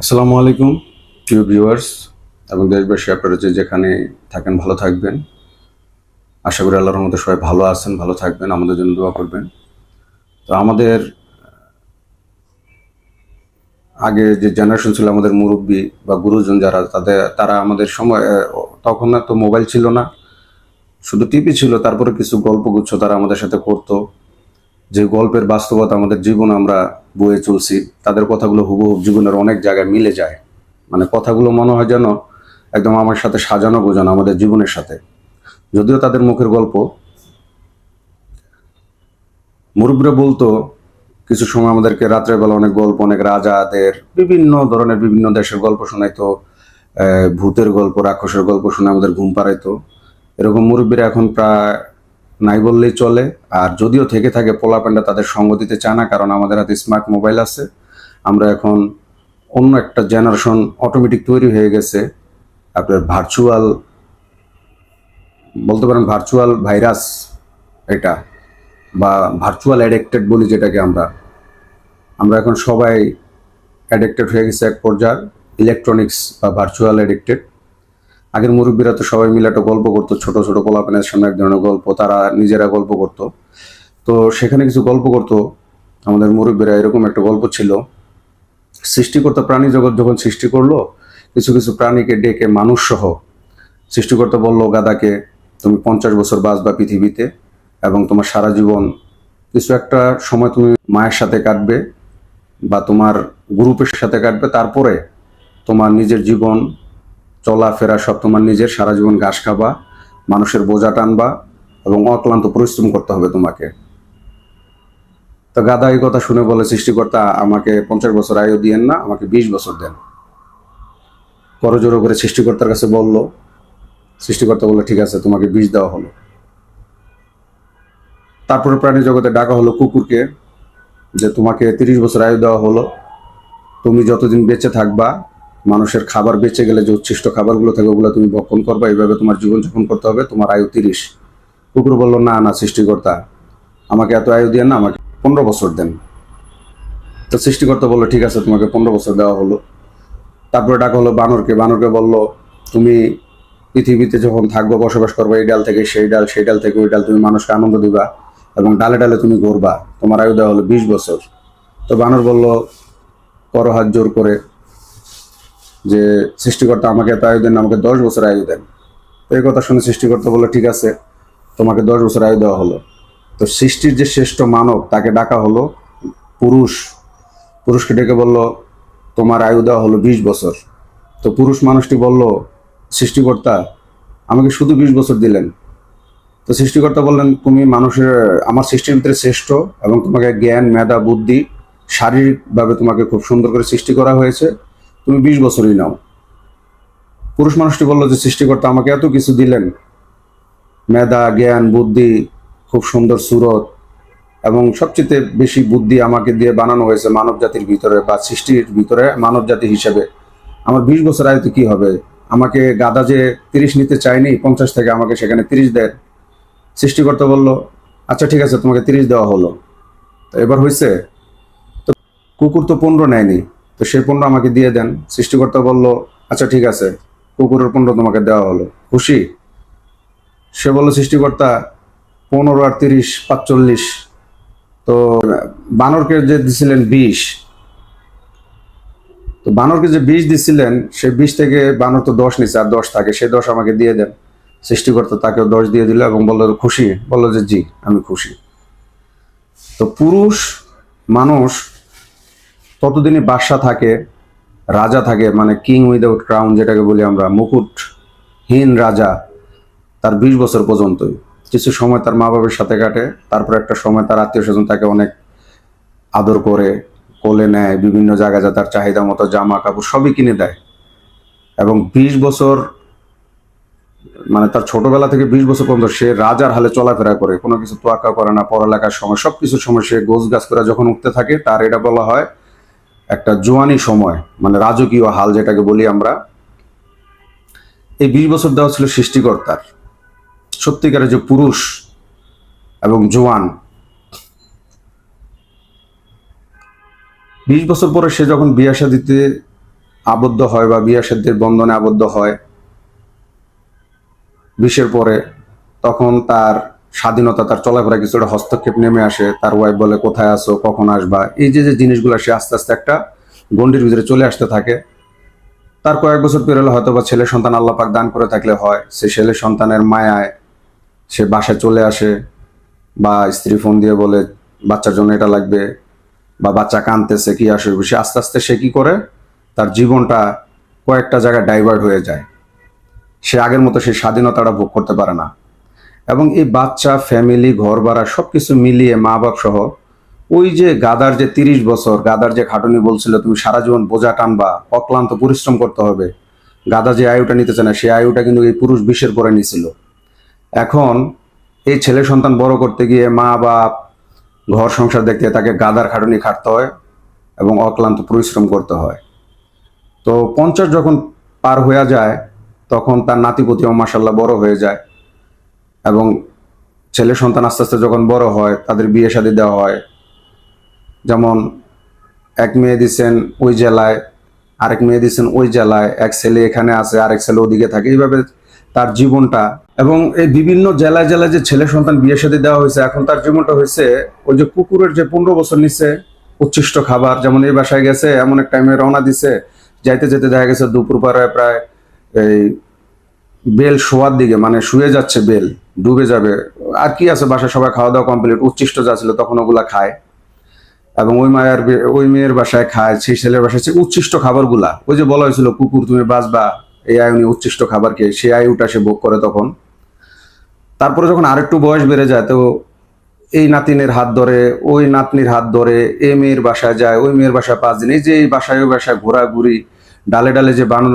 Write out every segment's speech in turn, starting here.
আসসালামু আলাইকুম, প্রিয় ভিউয়ার্স এবং দেশবাসী, আপনারা যে যেখানে থাকেন ভালো থাকবেন। আশা করি আল্লাহর মধ্যে সবাই ভালো আছেন, ভালো থাকবেন, আমাদের জন্য দোয়া করবেন। তো আমাদের, আগে যে জেনারেশন ছিল আমাদের মুরব্বী বা গুরুজন যারা, তাদের, তারা আমাদের সময় তখন তো মোবাইল ছিল না। শুধু টিভি ছিল, তারপরে কিছু গল্পগুচ্ছ তারা আমাদের সাথে করতো। যে গল্পের বাস্তবতা আমাদের জীবন আমরা বয়ে চলছি, তাদের কথাগুলো হুবহুব জীবনের অনেক জায়গায় মিলে যায়। মানে কথাগুলো মনে হয় যেন একদম আমার সাথে সাজানো গোজানো, আমাদের জীবনের সাথে। যদিও তাদের মুখের গল্প। মুরব্বীরা বলতো, কিছু সময় আমাদেরকে রাত্রেবেলা অনেক গল্প, অনেক রাজাদের বিভিন্ন ধরনের বিভিন্ন দেশের গল্প শোনাইতো ভূতের গল্প, রাক্ষসের গল্প শুনে আমাদের ঘুম পাড়াইতো। এরকম মুরব্বীরা এখন প্রায় নাই বললেই চলে। আর যদিও থেকে থাকে পোলা পোলাপান্ডা তাদের সঙ্গ দিতে চায় না, কারণ আমাদের হাতে স্মার্ট মোবাইল আছে। আমরা এখন অন্য একটা জেনারেশন অটোমেটিক তৈরি হয়ে গেছে। আপনার ভার্চুয়াল বলতে পারেন ভার্চুয়াল ভাইরাস এটা, বা ভার্চুয়াল অ্যাডিক্টেড বলি যেটাকে আমরা। আমরা এখন সবাই অ্যাডিক্টেড হয়ে গেছে এক পর্যায়ে ইলেকট্রনিক্স বা ভার্চুয়াল অ্যাডিক্টেড আগের মুরব্বীরা তো সবাই মিলে একটা গল্প করতো, ছোট ছোট পোলাপানের সামনে এক ধরনের গল্প, তারা নিজেরা গল্প করতো। তো সেখানে কিছু গল্প করতো। আমাদের মুরব্বীরা এরকম একটা গল্প ছিল। সৃষ্টিকর্তা প্রাণী জগৎ যখন সৃষ্টি করল, কিছু কিছু প্রাণীকে ডেকে মানুষ সহ সৃষ্টিকর্তা বলল, গাদাকে, তুমি পঞ্চাশ বছর বাঁচবা পৃথিবীতে এবং তোমার সারা জীবন কিছু একটা সময় তুমি মায়ের সাথে কাটবে বা তোমার গ্রুপের সাথে কাটবে। তারপরে তোমার নিজের জীবন চলাফেরা সব তোমার নিজের সারা জীবন ঘাস খাবা, মানুষের বোঝা টানবা এবং অক্লান্ত পরিশ্রম করতে হবে তোমাকে। তো গাদা এই কথা শুনে বলে সৃষ্টিকর্তা, আমাকে পঞ্চাশ বছর আয়ু দিয়েন না, আমাকে বিশ বছর দেন। করজোড়ো করে সৃষ্টিকর্তার কাছে বলল, সৃষ্টিকর্তা বলল, ঠিক আছে, তোমাকে বিষ দেওয়া হলো। তারপরে প্রাণী জগতে ডাকা হলো কুকুরকে, যে তোমাকে তিরিশ বছর আয়ু দেওয়া হলো, তুমি যতদিন বেঁচে থাকবা মানুষের খাবার বেঁচে গেলে যে উচ্ছিষ্ট খাবারগুলো থাকে, ওগুলো তুমি ভক্ষণ করবা, এইভাবে তোমার জীবন যাপন করতে হবে, তোমার আয়ু তিরিশ। কুকুর বলল, না না, সৃষ্টিকর্তা, আমাকে এত আয়ু দিয়ে না, আমাকে পনেরো বছর দেন। তো সৃষ্টিকর্তা বলল, ঠিক আছে, তোমাকে পনেরো বছর দেওয়া হলো। তারপরে ডাকা হলো বানরকে বানরকে বলল, তুমি পৃথিবীতে যখন থাকব, বসবাস করব, এই ডাল থেকে সেই ডাল সেই ডাল থেকে ওই ডাল, তুমি মানুষকে আনন্দ দিবা এবং ডালে ডালে তুমি ঘুরবা। তোমার আয়ু দেওয়া হলো বিশ বছর। তো বানর বলল, করো হাত জোর করে। যে সৃষ্টিকর্তা আমাকে এত আয়ু দেন আমাকে দশ বছর আয়ু দেন। তো এই কথা শুনে সৃষ্টিকর্তা বলল, ঠিক আছে, তোমাকে দশ বছর আয়ু দেওয়া হলো। তো সৃষ্টির যে শ্রেষ্ঠ মানব, তাকে ডাকা হলো পুরুষ। পুরুষকে ডেকে বলল, তোমার আয়ু দেওয়া হলো বিশ বছর। তো পুরুষ মানুষটি বলল, সৃষ্টিকর্তা, আমাকে শুধু বিশ বছর দিলেন। তো সৃষ্টিকর্তা বললেন, তুমি মানুষের, আমার সৃষ্টির ভিতরে শ্রেষ্ঠ এবং তোমাকে জ্ঞান, মেধা, বুদ্ধি, শারীরিকভাবে তোমাকে খুব সুন্দর করে সৃষ্টি করা হয়েছে। তুমি বিশ বছরই নাও। পুরুষ মানুষটি বলল যে, সৃষ্টিকর্তা আমাকে এত কিছু দিলেন। মেধা, জ্ঞান, বুদ্ধি, খুব সুন্দর সুরত এবং সবচেয়ে বেশি বুদ্ধি আমাকে দিয়ে বানানো হয়েছে মানব জাতির ভিতরে বা সৃষ্টির ভিতরে মানব জাতি হিসেবে। আমার বিশ বছর আয়ুতে কি হবে? আমাকে গাদা যে তিরিশ নিতে চায়নি, পঞ্চাশ থেকে আমাকে সেখানে তিরিশ দেয় সৃষ্টিকর্তা বলল আচ্ছা ঠিক আছে, তোমাকে তিরিশ দেওয়া হলো। তো এবার হয়েছে তো কুকুর তো পনেরো নেয়নি। তো সেই পণ্য আমাকে দিয়ে দেন। সৃষ্টিকর্তা বলল আচ্ছা ঠিক আছে, কুকুরের পণ্য তোমাকে দেওয়া হলো। খুশি? সে বলল, সৃষ্টিকর্তা, পনেরো আর তিরিশ, পাঁচচল্লিশ। তো বানরকে যে দিছিলেন বিষ, তো বানরকে যে বিষ দিছিলেন সে বিষ থেকে বানর তো দশ নিচ্ছে আর দশ থাকে সে দশ আমাকে দিয়ে দেন। সৃষ্টিকর্তা তাকেও দশ দিয়ে দিল এবং বলল, খুশি? বলল যে, জি, আমি খুশি। তো পুরুষ, মানুষ ততদিনই বাদশা থাকে, রাজা থাকে মানে কিং উইদাউট ক্রাউন যেটাকে বলি আমরা, মুকুটহীন রাজা তার বিশ বছর পর্যন্তই। কিছু সময় তার মা বাবার সাথে কাটে, তারপর একটা সময় তার আত্মীয় স্বজন তাকে অনেক আদর করে, কোলে নেয়, বিভিন্ন জায়গায় যা তার চাহিদা মতো জামা, কাপড় সবই কিনে দেয়। এবং বিশ বছর মানে তার ছোটবেলা থেকে বিশ বছর পর্যন্ত সে রাজার হালে চলাফেরা করে, কোনো কিছু তোয়াক্কা করে না, পড়ালেখার সময় সব কিছুর সময় সে গোছ গাছ করে যখন উঠতে থাকে, তার এটা বলা হয় একটা জোয়ানি সময় মানে রাজকীয় হাল যেটাকে বলি আমরা, এই বিশ বছর দেওয়া ছিল সৃষ্টিকর্তার। সত্যিকারের যে পুরুষ এবং জোয়ান। বিশ বছর পরে সে যখন বিয়ে দিতে আবদ্ধ হয় বা বিয়া সাধ্যের বন্ধনে আবদ্ধ হয়, বিশের পরে তখন তার স্বাধীনতা, তার চলাফেরা কিছুটা হস্তক্ষেপ নেমে আসে, তার ওয়াইফ বলে, কোথায় আসো কখন আসবা? এই যে যে জিনিসগুলো সে আস্তে আস্তে একটা গণ্ডির ভিতরে চলে আসতে থাকে। তার কয়েক বছর পেরোলে হয়তো বা ছেলে সন্তান আল্লাহ পাক দান করে থাকলে হয়। সে ছেলে সন্তানের মায়ায় সে বাসায় চলে আসে বা স্ত্রী ফোন দিয়ে বলে, বাচ্চার জন্য এটা লাগবে বা বাচ্চা কাঁদতেছে, কি আসবে? সে আস্তে আস্তে সে কি করে? তার জীবনটা কয়েকটা জায়গায় ডাইভার্ট হয়ে যায়। সে আগের মতো সেই স্বাধীনতাটা ভোগ করতে পারে না। এবং এই বাচ্চা ফ্যামিলি ঘর ভাড়া সব কিছু মিলিয়ে মা বাপ সহ ওই যে গাদার যে তিরিশ বছর, গাদার যে খাটুনি বলছিল, তুমি সারা জীবন বোঝা টানবা, অক্লান্ত পরিশ্রম করতে হবে। গাদা যে আয়ুটা নিতে চায় না, সেই আয়ুটা কিন্তু এই পুরুষ বিশ্বের পরে নিছিল। এখন এই ছেলে সন্তান বড় করতে গিয়ে মা বাপ ঘর সংসার দেখতে তাকে গাদার খাটুনি খাটতে হয় এবং অক্লান্ত পরিশ্রম করতে হয়। তো পঞ্চাশ যখন পার হয়ে যায়, তখন তার নাতিপতিও মাসাল্লাহ বড় হয়ে যায়। এবং ছেলে সন্তান আস্তে আস্তে যখন বড় হয়, তাদের বিয়ে শাদী দেওয়া হয়। যেমন এক মেয়ে দিচ্ছেন ওই জেলায়, আরেক মেয়ে দিচ্ছেন ওই জেলায়, এক ছেলে এখানে আছে, আরেক ছেলে ওদিকে থাকে। এইভাবে তার জীবনটা এবং এই বিভিন্ন জেলায় জেলায় যে ছেলে সন্তান বিয়ে শাদী দেওয়া হয়েছে, এখন তার জীবনটা হয়েছে ওই যে কুকুরের যে পনেরো বছর নিচে উচ্ছিষ্ট খাবার, যেমন এই বাসায় গেছে, এমন এক টাইমে রওনা দিছে। যাইতে যেতে দেখা গেছে দুপুর পাড়ায় প্রায় এই বেল শোয়ার দিকে মানে শুয়ে যাচ্ছে বেল, ডুবে যাবে। আর কি আছে বাসায়? সবাই খাওয়া দাওয়া কমপ্লিট উচ্ছিষ্ট যা ছিল তখন ওগুলা খায়। এবং ওই মায়ের ওই মেয়ের বাসায় খায়, সেই ছেলের বাসায় হচ্ছে উচ্ছিষ্ট খাবারগুলা। ওই যে বলা হয়েছিল, কুকুর, তুমি বাঁচবা, এই আয়ুনি উচ্ছিষ্ট খাবার খেয়ে সেই আয়ুটা সে ভোগ করে তখন। তারপরে যখন আরেকটু বয়স বেড়ে যায়, তো এই নাতিনের হাত ধরে, ওই নাতনির হাত ধরে এই মেয়ের বাসায় যায়, ওই মেয়ের বাসায় পাঁচ দিন, এই যে এই বাসায়, ওই বাসায় ঘোরাঘুরি ডালে ডালে যে বানর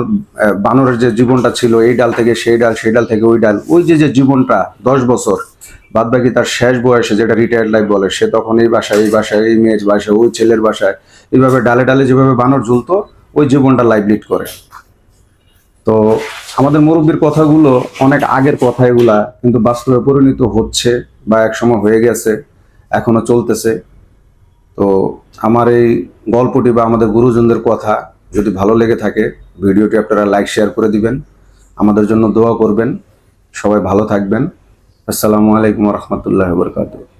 বানরের যে জীবনটা ছিল, এই ডাল থেকে সেই ডাল সেই ডাল থেকে ওই ডাল, ওই যে যে জীবনটা দশ বছর বাদ বাকি তার শেষ বয়সে যেটা রিটায়ার্ড লাইফ বলে, সে তখন এই বাসায় এই বাসায়, এই মেয়ের বাসায়, ওই ছেলের বাসায়, এইভাবে ডালে ডালে যেভাবে বানর ঝুলতো, ওই জীবনটা লাইফ লিড করে। তো আমাদের মুরব্বীর কথাগুলো অনেক আগের কথা এগুলা, কিন্তু বাস্তবে পরিণত হচ্ছে বা এক সময় হয়ে গেছে, এখনও চলতেছে। তো আমার এই গল্পটি বা আমাদের গুরুজনদের কথা যদি ভালো লেগে থাকে, ভিডিওটি আপনারা লাইক শেয়ার করে দিবেন। আমাদের জন্য দোয়া করবেন। সবাই ভালো থাকবেন। আসসালামু আলাইকুম রহমতুল্লাহ বরকাতুহ।